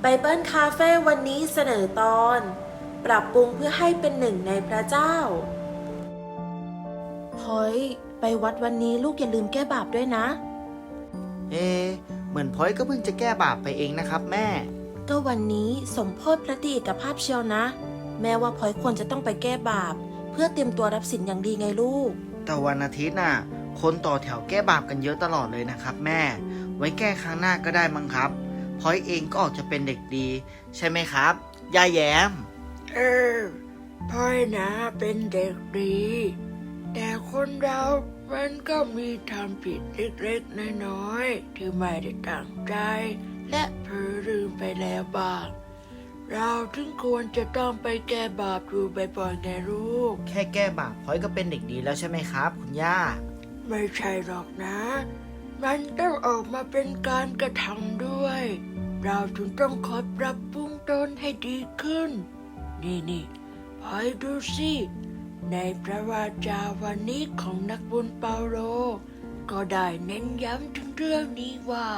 ไบเบิลคาเฟ่วันนี้เสนอตอน ปรับปรุงเพื่อให้เป็นหนึ่งในพระเจ้าพอยไปวัดวันนี้ลูกอย่าลืมแก้บาปด้วยนะ เอะเหมือนพลอยก็เพิ่งจะแก้บาปไปเองนะครับแม่ ก็วันนี้สมโพธิพระตรีเอกภาพเชียวนะ แม่ว่าพลอยควรจะต้องไปแก้บาป เพื่อเตรียมตัวรับสินอย่างดีไงลูก แต่วันอาทิตย์น่ะ คนต่อแถวแก้บาปกันเยอะตลอดเลยนะครับแม่ ไว้แก้ครั้งหน้าก็ได้มั้งครับ พลอยเองก็ออกจะเป็นเด็กดี ใช่ไหมครับยายแย้ม เออพ่อยนะเป็นเด็กดี แต่คนเรามันก็มีทำผิดเล็กๆน้อยๆที่ไม่ได้ตั้งใจ และเผลอลืมไปแล้วบ้างเราถึงควรจะต้องไปแก้บาปดูบ่อยๆไงลูก แค่แก้บาปพลอยก็เป็นเด็กดีแล้วใช่ไหมครับ คุณย่า ไม่ใช่หรอกนะ มันต้องออกมาเป็นการกระทำด้วย เราจึงต้องคอยปรับปรุงตนให้ดีขึ้น นี่นี่พอยดูสิในพระวาจาวันนี้ของนักบุญเปาโล ก็ได้เน้นย้ำถึงเรื่องนี้ว่า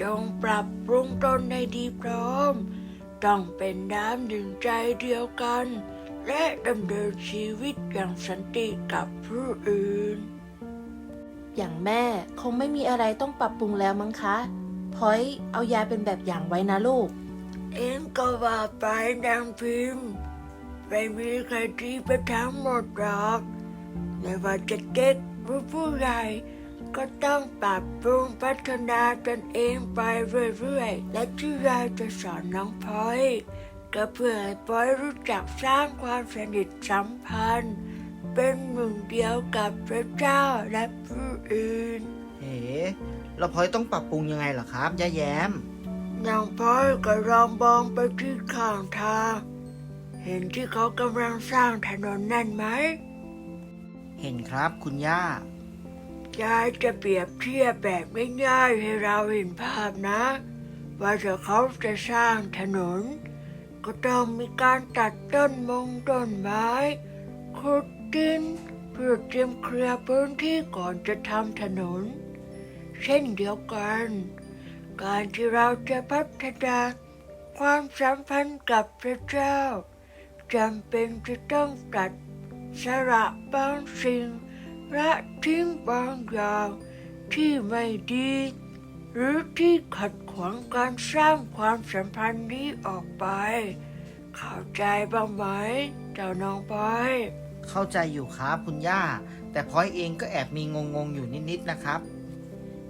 จงปรับปรุงตนให้ดีพร้อม ต้องเป็นน้ำหนึ่งใจเดียวกัน และดำเนินชีวิตอย่างสันติกับผู้อื่น อย่างแม่คงไม่มีอะไรต้องปรับปรุงแล้วมั้งคะ พอยเอายายเป็นแบบอย่างไว้นะลูก เอ็งก็ว่าไปนางพิมพ์ไม่มีใครดีไปทั้งหมดหรอกไม่ว่าจะเด็กหรือผู้ใหญ่ก็ต้องปรับปรุงพัฒนาตนเองไปเรื่อยๆ และที่ยายจะสอนน้องพลอยก็เพื่อให้พลอยรู้จักสร้างความสนิทสัมพันธ์ เป็นหนึ่งเดียวกับพระเจ้าและผู้อื่น เอ๋แล้วพลอยต้องปรับปรุงยังไงเหรอครับย่าแย้มนางพ้อยก็ลองมองไปที่ข้างทางเห็นที่เขากำลังสร้างถนนนั่นไหม เห็นครับคุณย่า ยายจะเปรียบเทียบแบบง่ายๆให้เราเห็นภาพนะ ว่าถ้าเขาจะสร้างถนน ก็ต้องมีการตัดต้นมงต้นไม้ขุดดินเพื่อเตรียมเคลียร์พื้นที่ก่อนจะทำถนน เช่นเดียวกัน การที่เราจะพัฒนาความสัมพันธ์กับพระเจ้าจำเป็นจะต้องตัดสละบางสิ่งและทิ้งบางอย่างที่ไม่ดี หรือที่ขัดขวางการสร้างความสัมพันธ์นี้ออกไป เข้าใจบ้างไหมเจ้าน้องบอยเข้าใจอยู่ครับคุณย่า แต่พลอยเองก็แอบมีงงๆอยู่นิดๆนะครับ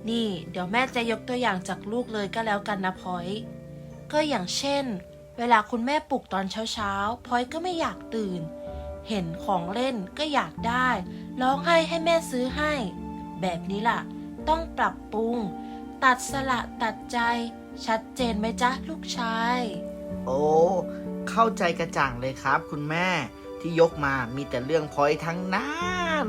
นี่ เดี๋ยวแม่จะยกตัวอย่างจากลูกเลยก็แล้วกันนะพอยก็อย่างเช่น เวลาคุณแม่ปลุกตอนเช้าๆพอยก็ไม่อยากตื่น เห็นของเล่นก็อยากได้ ร้องไห้ให้แม่ซื้อให้ แบบนี้ล่ะ ต้องปรับปรุง ตัดสละตัดใจ ชัดเจนไหมจ๊ะลูกชาย โอ้ เข้าใจกระจ่างเลยครับ คุณแม่ที่ยกมามีแต่เรื่องพอยทั้งนั้น